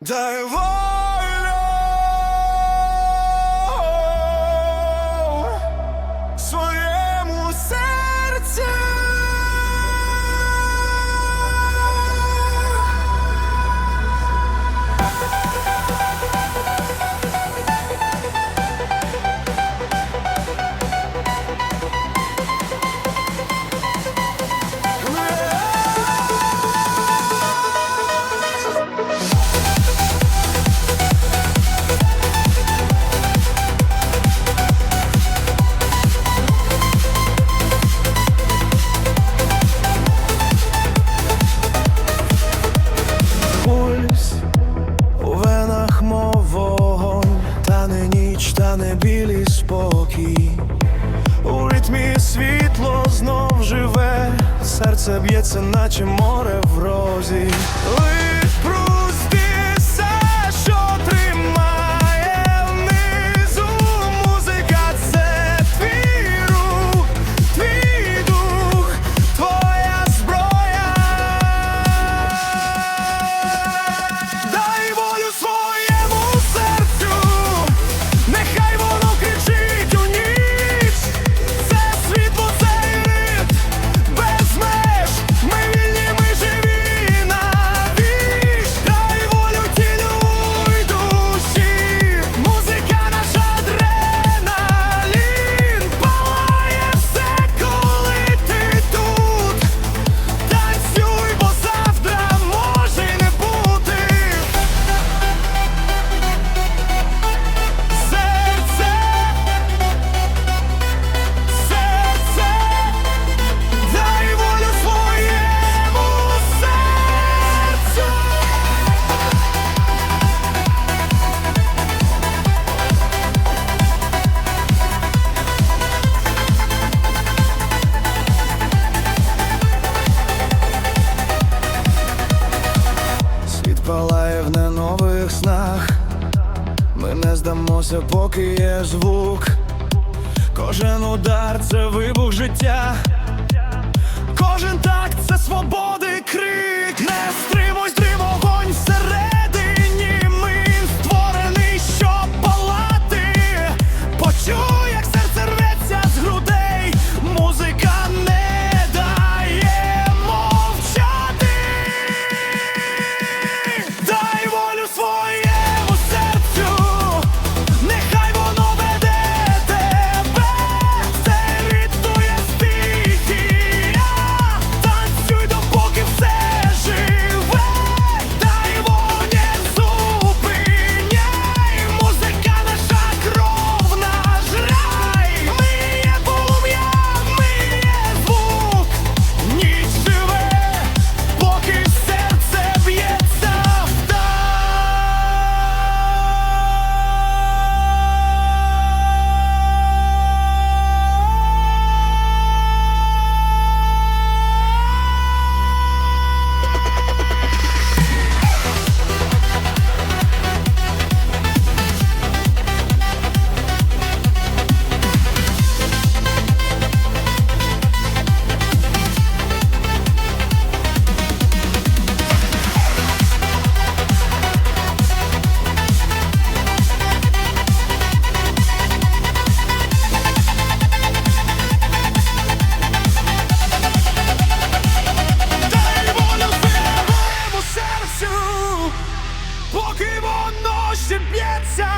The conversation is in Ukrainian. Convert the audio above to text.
Divorce! ніч та небілі спокій, у ритмі світло знов живе, серце б'ється, наче море в розі. Лиш Палає в ненових снах, ми не здамося, поки є звук, кожен удар це вибух. поки воно ще б'ється.